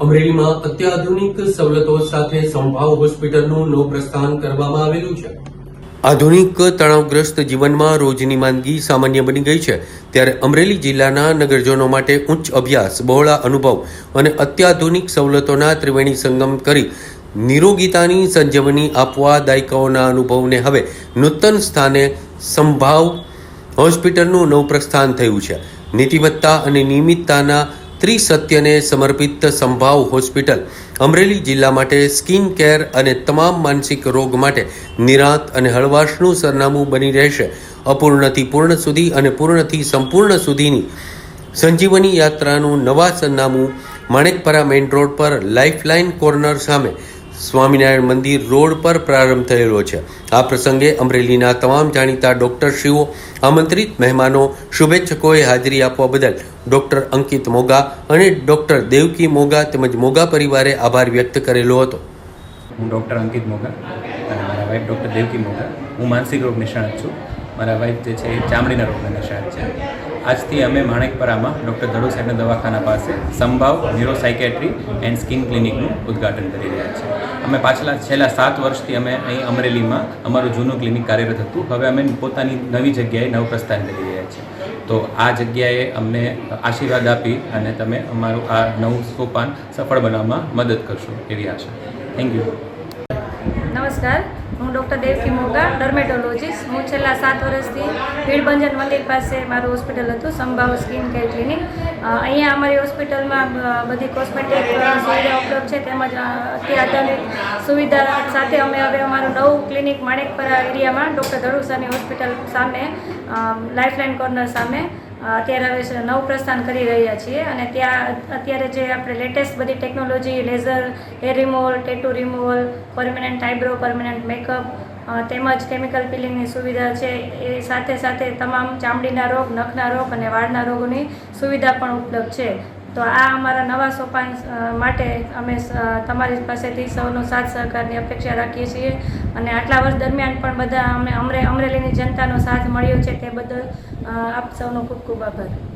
અમરેલીમાં અત્યાધુનિક સવલતો સાથે સંભાવ હોસ્પિટલનું નવ પ્રસ્થાન કરવામાં આવેલું છે. આધુનિક તણાવગ્રસ્ત જીવનમાં રોજની માંદગી સામાન્ય બની ગઈ છે. ત્યારે અમરેલી જિલ્લાના નગરજનો માટે ઉચ્ચ અભ્યાસ, બહોળા અનુભવ અને અત્યાધુનિક સવલતોના ત્રિવેણી સંગમ કરી નિરોગીતાની સંજીવની આપવા દાયકાઓના અનુભવને હવે નૂતન સ્થાને સંભાવ હોસ્પિટલનું નવપ્રસ્થાન થયું છે. નીતિમત્તા અને નિયમિતતાના ત્રિસત્યને સમર્પિત સંભાવ હોસ્પિટલ, અમરેલી જિલ્લા માટે સ્કિન કેર અને તમામ માનસિક રોગ માટે નિરાંત અને હળવાશનું સરનામું બની રહેશે. અપૂર્ણથી પૂર્ણ સુધી અને પૂર્ણથી સંપૂર્ણ સુધીની સંજીવની યાત્રાનું નવા સરનામું, માણેકપરા મેઇન રોડ પર લાઇફલાઇન કોર્નર સામે સ્વામિનારાયણ મંદિર રોડ પર પ્રારંભ થયેલો છે. આ પ્રસંગે અમરેલીના તમામ જાણીતા ડોક્ટરશ્રીઓ આમંત્રિત મહેમાનો, શુભેચ્છકોએ હાજરી આપવા બદલ ડોક્ટર અંકિત મોગા અને ડોક્ટર દેવકી મોગા તેમજ મોગા પરિવારે આભાર વ્યક્ત કરેલો હતો. હું ડૉક્ટર અંકિત મોગા અને મારા વાઈફ ડૉક્ટર દેવકી મોગા. હું માનસિક રોગ નિષ્ણાત છું. મારા વાઈફ જે છે એ ચામડીના રોગના નિષ્ણાત છે. આજથી અમે માણેકપરામાં ડૉક્ટર ધડુ સાહેબના દવાખાના પાસે Sambhav neuro psychiatry and skin ક્લિનિકનું ઉદ્ઘાટન કરી રહ્યા છીએ. અમે પાછલા છેલ્લા સાત વર્ષથી અમે અહીં અમરેલીમાં અમારું જૂનું ક્લિનિક કાર્યરત હતું. હવે અમે પોતાની નવી જગ્યાએ નવ પ્રસ્થાન કરી રહ્યા છીએ. તો આ જગ્યાએ અમને આશીર્વાદ આપી અને તમે અમારું આ નવું સોપાન સફળ બનાવવામાં મદદ કરશો એવી આશા. થેન્ક યુ નમસ્કાર. હું ડૉક્ટર દેવકી મોગા, ડર્મેટોલોજીસ્ટ. હું છેલ્લા સાત વર્ષથી ભીડભંજન મંદિર પાસે મારું હોસ્પિટલ હતું, સંભાવ સ્કિન કેર ક્લિનિક. અહીંયા અમારી હોસ્પિટલમાં બધી કોસ્મેટિક સુવિધા ઉપલબ્ધ છે, તેમજ અત્યાધુનિક સુવિધા સાથે અમે હવે અમારું નવું ક્લિનિક માણેકપરા એરિયામાં ડૉક્ટર ધડુસાની હોસ્પિટલ સામે લાઇફલાઇન કોર્નર સામે અત્યારે હવે નવ પ્રસ્થાન કરી રહ્યા છીએ અને ત્યાં અત્યારે જે આપણે લેટેસ્ટ બધી technology laser hair removal tattoo removal permanent eyebrow permanent makeup તેમજ કેમિકલ પિલિંગની સુવિધા છે, એ સાથે સાથે તમામ ચામડીના રોગ, નખના રોગ અને વાળના રોગોની સુવિધા પણ ઉપલબ્ધ છે. તો આ અમારા નવા સોપાન માટે અમે તમારી પાસેથી સૌનો સાથ સહકારની અપેક્ષા રાખીએ છીએ અને આટલા વર્ષ દરમિયાન પણ બધા અમે અમરે, અમરેલીની જનતાનો સાથ મળ્યો છે તે બદલ આપ સૌનો ખૂબ ખૂબ આભાર.